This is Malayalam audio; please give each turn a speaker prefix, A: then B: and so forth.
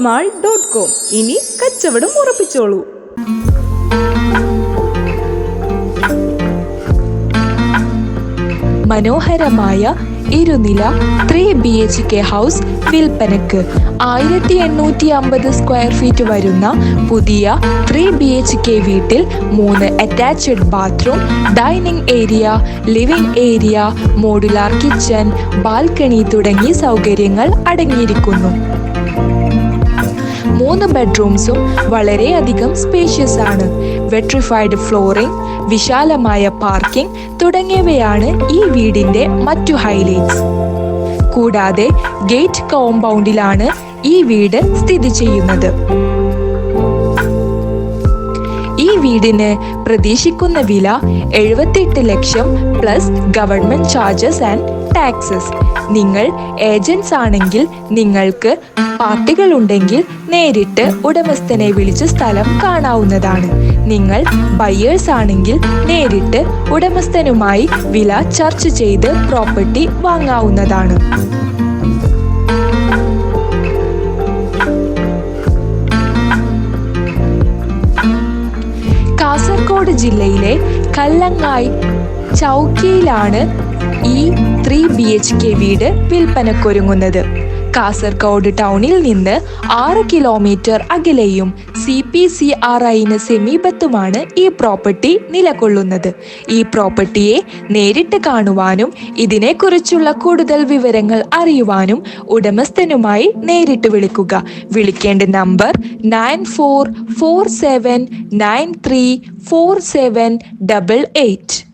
A: Mall dot com. ഇനി കച്ചവടം ഉറപ്പിച്ചോളൂ.
B: മനോഹരമായ ഇരുനില three B H K house വിൽപ്പനക്ക് ആയിരത്തി എണ്ണൂറ്റി അമ്പത് സ്ക്വയർ ഫീറ്റ് വരുന്ന പുതിയ ത്രീ ബി എച്ച് കെ വീട്ടിൽ മൂന്ന് attached bathroom dining area living area modular kitchen balcony തുടങ്ങി സൗകര്യങ്ങൾ അടങ്ങിയിരിക്കുന്നു. മൂന്ന് ബെഡ്റൂംസും വളരെയധികം സ്പേഷ്യസ് ആണ്. വെട്രിഫൈഡ് ഫ്ലോറിംഗ് വിശാലമായ പാർക്കിംഗ് തുടങ്ങിയവയാണ് ഈ വീടിന്റെ മറ്റു ഹൈലൈറ്റ്സ് കൂടാതെ ഗേറ്റ് കോമ്പൗണ്ടിലാണ് ഈ വീട് സ്ഥിതി ചെയ്യുന്നത്. ഈ വീടിന് പ്രതീക്ഷിക്കുന്ന വില എഴുപത്തിയെട്ട് ലക്ഷം plus government charges and taxes നിങ്ങൾ ഏജൻസ് ആണെങ്കിൽ നിങ്ങൾക്ക് പാർട്ടികൾ ഉണ്ടെങ്കിൽ നേരിട്ട് ഉടമസ്ഥനെ വിളിച്ച് സ്ഥലം കാണാവുന്നതാണ്. നിങ്ങൾ ബയ്യേഴ്സ് ആണെങ്കിൽ നേരിട്ട് ഉടമസ്ഥനുമായി വില ചർച്ച ചെയ്ത് പ്രോപ്പർട്ടി വാങ്ങാവുന്നതാണ്. കാസർഗോഡ് ജില്ലയിലെ കല്ലങ്ങായി ചൗക്കിയിലാണ് ഈ ത്രീ ബി എച്ച് കെ വീട് വിൽപ്പനക്കൊരുങ്ങുന്നത്. കാസർഗോഡ് ടൗണിൽ നിന്ന് ആറ് കിലോമീറ്റർ അകലെയും സി പി സി ആർ ഐന് സമീപത്തുമാണ് ഈ പ്രോപ്പർട്ടി നിലകൊള്ളുന്നത്. ഈ പ്രോപ്പർട്ടിയെ നേരിട്ട് കാണുവാനും ഇതിനെക്കുറിച്ചുള്ള കൂടുതൽ വിവരങ്ങൾ അറിയുവാനും ഉടമസ്ഥനുമായി നേരിട്ട് വിളിക്കുക. വിളിക്കേണ്ട number nine four four seven nine three four seven double eight.